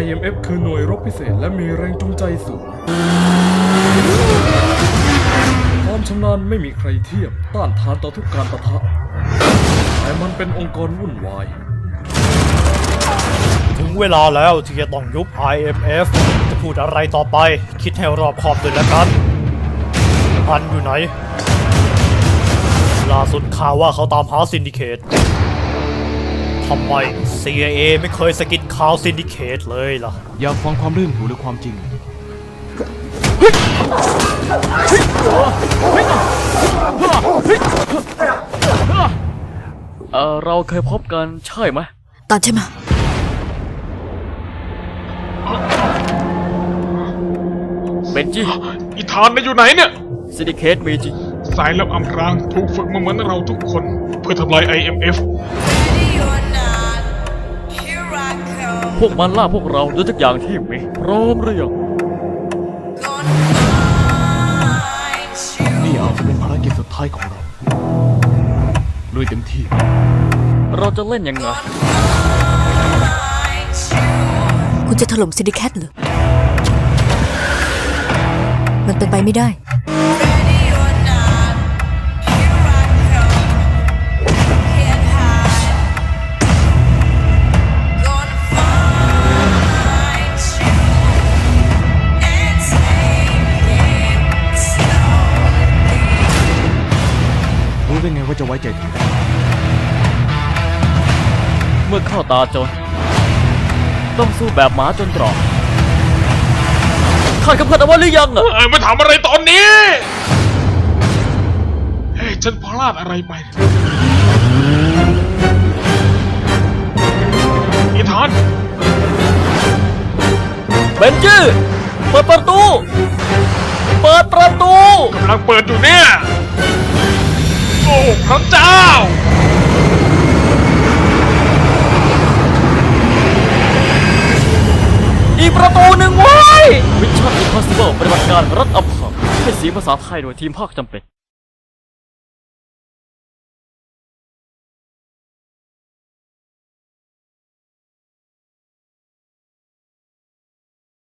IMF คือหน่วยรบพิเศษและมีแรงจูงใจสูง ความชำนาญไม่มีใครเทียบต้านทานต่อทุกการประทะ แต่มันเป็นองค์กรวุ่นวาย ถึงเวลาแล้วที่จะต้องยุบ IMF จะพูดอะไรต่อไป คิดให้รอบคอบด้วยแล้วกันอันอยู่ไหน ล่าสุดข่าวว่าเขาตามหาซินดิเคต ทำไม CIA ไม่เคยสะกิดข่าวซินดิเคตเลยล่ะ อยากฟังความลื่นหูหรือความจริง เออเราเคยพบกันใช่ไหมตามใช่ไหมเบนจี้อีธานน่ะอยู่ไหนเนี่ย ซินดิเคตมีจริง สายลับอำพรางถูกฝึกมาเหมือนเราทุกคน เพื่อทำลาย IMF พวกมันล่าพวกเราด้วยทุกอย่างที่มีพร้อมหรือยัง Gonna find you. นี่อาจจะเป็นภารกิจสุดท้ายของเราลุยเต็มที่ เราจะเล่นยังไง Find you. คุณจะถล่มซินดิแคตเหรอ มันเป็นไปไม่ได้ ได้ไงว่าจะไว้ใจเธอได้เมื่อเข้าตาจนต้องสู้แบบหมาจนตรอกขาดคำพูดเอาไว้หรือยังอะเอ้ยมาถามอะไรตอนนี้ เฮ้ยฉันพลาดอะไรไปอีธานเบนจี้เปิดประตู เปิดประตู กำลังเปิดอยู่เนี่ย โอ้พระเจ้า อีกประตูหนึ่งไว้มิชชั่นอิมพอสิเบิลปฏิบัติการรัฐอภัยให้เสียงภาษาไทยโดยทีมภาคจำเป็น